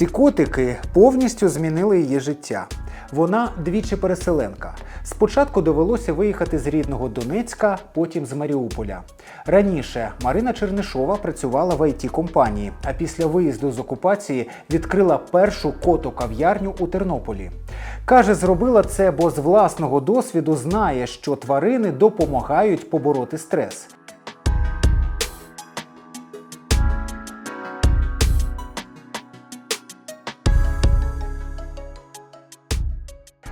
Ці котики повністю змінили її життя. Вона двічі переселенка. Спочатку довелося виїхати з рідного Донецька, потім з Маріуполя. Раніше Марина Чернишова працювала в it компанії, а після виїзду з окупації відкрила першу кото-кав'ярню у Тернополі. Каже, зробила це, бо з власного досвіду знає, що тварини допомагають побороти стрес.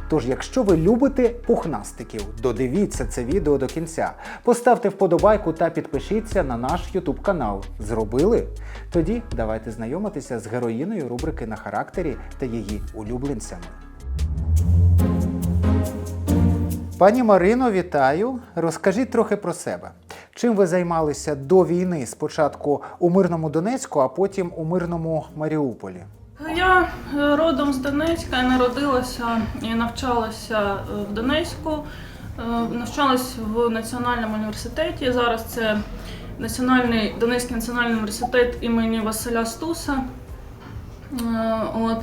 Тож, якщо ви любите пухнастиків, додивіться це відео до кінця. Поставте вподобайку та підпишіться на наш YouTube канал. Зробили? Тоді давайте знайомитися з героїною рубрики на характері та її улюбленцями. Пані Марино, вітаю. Розкажіть трохи про себе. Чим ви займалися до війни? Спочатку у мирному Донецьку, а потім у мирному Маріуполі. Я е, родом з Донецька, я народилася і навчалася е, в Донецьку. Е, Навчалась в Національному університеті. Зараз це Національний Донецький національний університет імені Василя Стуса. От.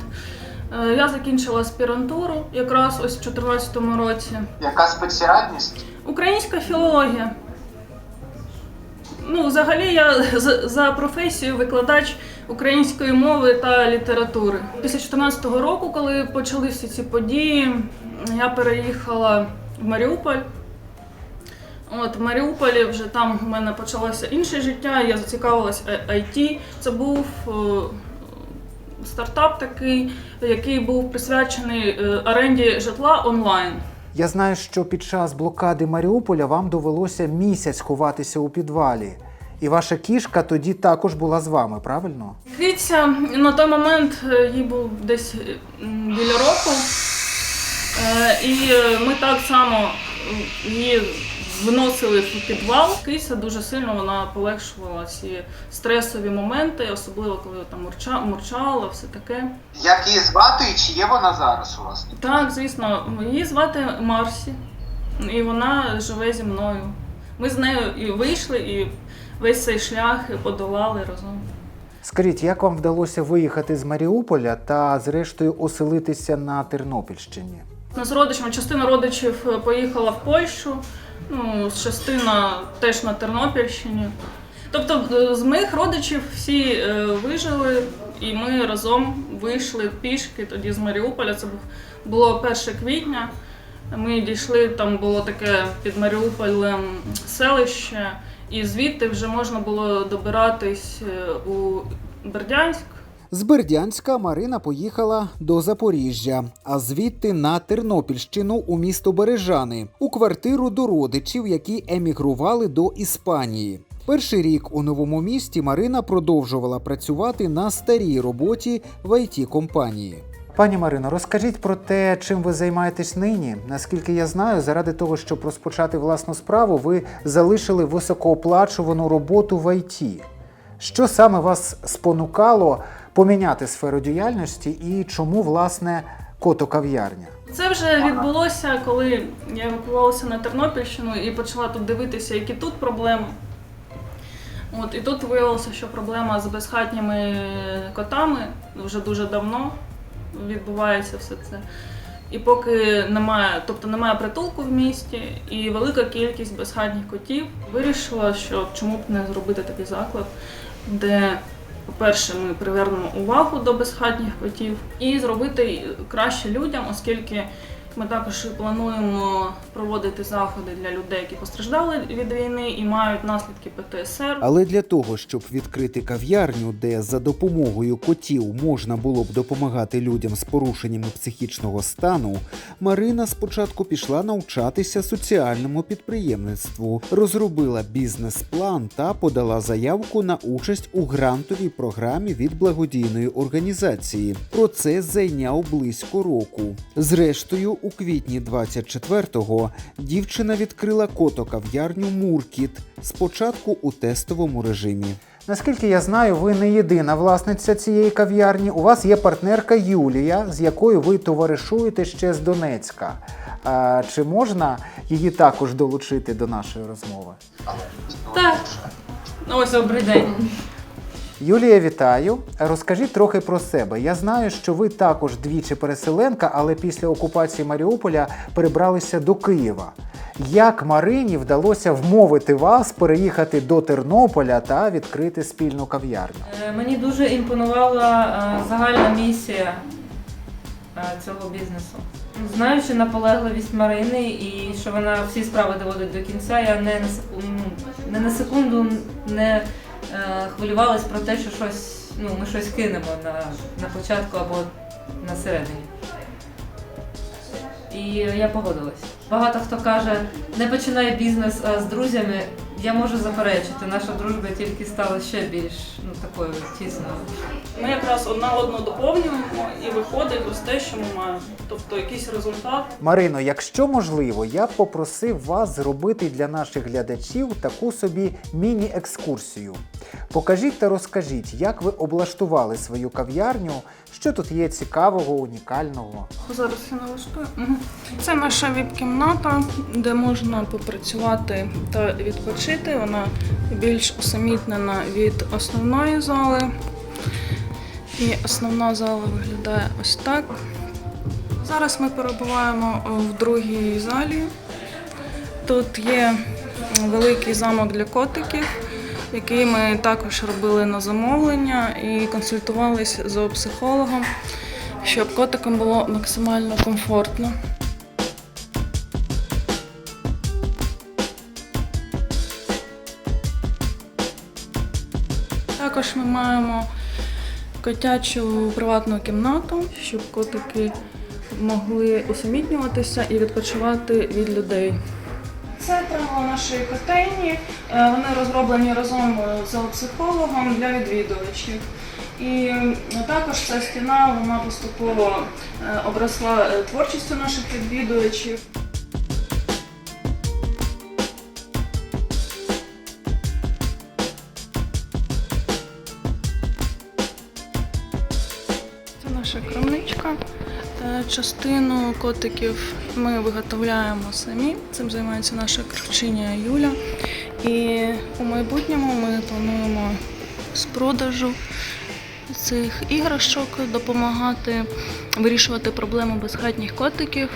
Я закінчила аспірантуру якраз ось в 2014 році. Яка спеціальність? Українська філологія. Ну, взагалі, я з- за професією викладач української мови та літератури. Після 2014 року, коли почали всі ці події, я переїхала в Маріуполь. От в Маріуполі вже там в мене почалося інше життя. Я зацікавилась IT. Це був е, стартап такий, який був присвячений е, оренді житла онлайн. Я знаю, що під час блокади Маріуполя вам довелося місяць ховатися у підвалі. І ваша кішка тоді також була з вами, правильно? Киця на той момент е, їй був десь е, біля року. Е, І ми так само її виносили в підвал. Кися дуже сильно вона полегшувала ці стресові моменти, особливо коли там мурча, мурчала, все таке. Як її звати і чи є вона зараз у вас? Так, звісно, її звати Марсі, і вона живе зі мною. Ми з нею і вийшли, і весь цей шлях подолали разом. Скажіть, як вам вдалося виїхати з Маріуполя та, зрештою, оселитися на Тернопільщині? З родичами частина родичів е, поїхала в Польщу, ну, частина теж на Тернопільщині. Тобто е, з моїх родичів всі е, вижили, і ми разом вийшли пішки тоді з Маріуполя. Це було 1 квітня. Ми дійшли, там було таке під Маріуполем селище, і звідти вже можна було добиратись е, у Бердянськ. З Бердянська Марина поїхала до Запоріжжя, а звідти на Тернопільщину у місто Бережани у квартиру до родичів, які емігрували до Іспанії. Перший рік у новому місті Марина продовжувала працювати на старій роботі в it компанії. Пані Марино, розкажіть про те, чим ви займаєтесь нині. Наскільки я знаю, заради того, щоб розпочати власну справу, ви залишили високооплачувану роботу в ІТ. Що саме вас спонукало поміняти сферу діяльності і чому, власне, кото-кав'ярня? Це вже відбулося, коли я евакувалася на Тернопільщину і почала тут дивитися, які тут проблеми. От, і тут виявилося, що проблема з безхатніми котами вже дуже давно відбувається все це. І поки немає, тобто немає притулку в місті і велика кількість безхатніх котів, вирішила, що чому б не зробити такий заклад, де, по-перше, ми привернемо увагу до безхатніх котів і зробити краще людям, оскільки ми також плануємо проводити заходи для людей, які постраждали від війни і мають наслідки ПТСР. Але для того, щоб відкрити кав'ярню, де за допомогою котів можна було б допомагати людям з порушеннями психічного стану, Марина спочатку пішла навчатися соціальному підприємництву, розробила бізнес-план та подала заявку на участь у грантовій програмі від благодійної організації. Процес зайняв близько року. Зрештою, у квітні 24-го дівчина відкрила кото-кав'ярню Муркіт спочатку у тестовому режимі. Наскільки я знаю, ви не єдина власниця цієї кав'ярні. У вас є партнерка Юлія, з якою ви товаришуєте ще з Донецька. А, чи можна її також долучити до нашої розмови? Так. Ну, ось добрий день. Юлія, вітаю. Розкажіть трохи про себе. Я знаю, що ви також двічі переселенка, але після окупації Маріуполя перебралися до Києва. Як Марині вдалося вмовити вас переїхати до Тернополя та відкрити спільну кав'ярню? Е, Мені дуже імпонувала е, загальна місія е, цього бізнесу. Знаючи наполегливість Марини і що вона всі справи доводить до кінця, я не на секунду, не на секунду не е, хвилювалась про те, що щось, ну, ми щось кинемо на, на початку або на середині. І я погодилась. Багато хто каже, не починай бізнес а з друзями. Я можу заперечити, наша дружба тільки стала ще більш ну, такою тісною. Ми якраз одна одну доповнюємо і виходить ось те, що ми маємо. Тобто якийсь результат. Марино, якщо можливо, я б попросив вас зробити для наших глядачів таку собі міні-екскурсію. Покажіть та розкажіть, як ви облаштували свою кав'ярню, що тут є цікавого, унікального. Зараз я налаштую. Це наша віп-кімната, де можна попрацювати та відпочити. Вона більш усамітнена від основної зали. І основна зала виглядає ось так. Зараз ми перебуваємо в другій залі. Тут є великий замок для котиків, який ми також робили на замовлення і консультувалися з зоопсихологом, щоб котикам було максимально комфортно. Також ми маємо котячу приватну кімнату, щоб котики могли усамітнюватися і відпочивати від людей. Це правила нашої котейні. Е, Вони розроблені разом з зоопсихологом для відвідувачів. І е, також ця стіна вона поступово е, обросла е, творчістю наших відвідувачів. Це наша крамничка. Е, Частину котиків ми виготовляємо самі. Цим займається наша кравчиня Юля. І у майбутньому ми плануємо з продажу цих іграшок допомагати вирішувати проблему безхатніх котиків.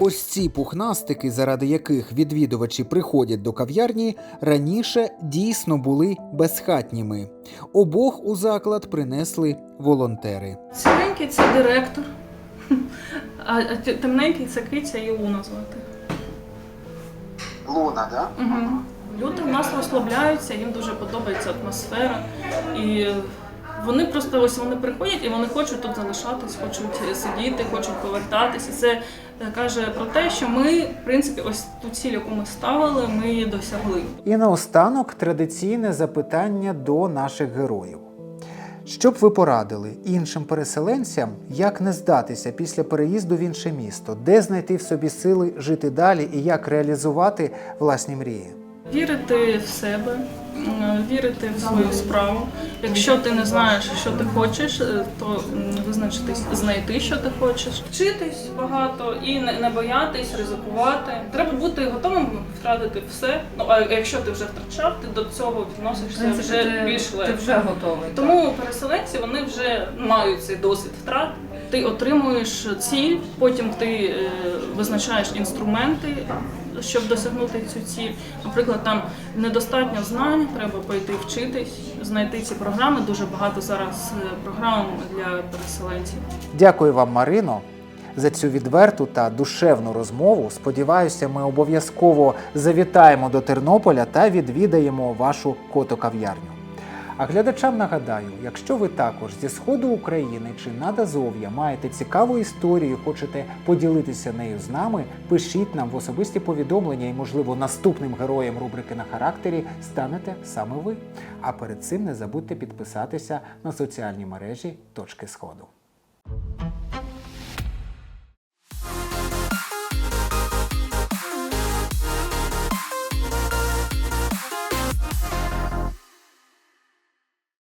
Ось ці пухнастики, заради яких відвідувачі приходять до кав'ярні, раніше дійсно були безхатніми. Обох у заклад принесли волонтери. Сіренький це директор, а а т- темненький це киця і Луна звати. Луна, да? Угу. Люди в нас розслабляються, їм дуже подобається атмосфера. І вони просто ось вони приходять і вони хочуть тут залишатись, хочуть сидіти, хочуть повертатися. Це е, каже про те, що ми, в принципі, ось ту ціль, яку ми ставили, ми її досягли. І наостанок традиційне запитання до наших героїв. Що б ви порадили іншим переселенцям, як не здатися після переїзду в інше місто, де знайти в собі сили жити далі і як реалізувати власні мрії? Вірити в себе, вірити в свою справу. Якщо ти не знаєш, що ти хочеш, е, то визначитись, знайти, що ти хочеш, вчитись багато і не, боятись, ризикувати. Треба бути готовим втратити все. Ну а якщо ти вже втрачав, ти до цього відносишся вже більш ти вже готовий. Тому переселенці вони вже мають цей досвід втрат. Ти отримуєш ціль, потім ти е, визначаєш інструменти, щоб досягнути цю ціль. Наприклад, там недостатньо знань, треба пойти вчитись, знайти ці програми. Дуже багато зараз е, програм для переселенців. Дякую вам, Марино, за цю відверту та душевну розмову. Сподіваюся, ми обов'язково завітаємо до Тернополя та відвідаємо вашу котокав'ярню. А глядачам нагадаю, якщо ви також зі сходу України чи надазов'я маєте цікаву історію, хочете поділитися нею з нами, пишіть нам в особисті повідомлення, і, можливо, наступним героєм рубрики на характері станете саме ви. А перед цим не забудьте підписатися на соціальні мережі Точки Сходу.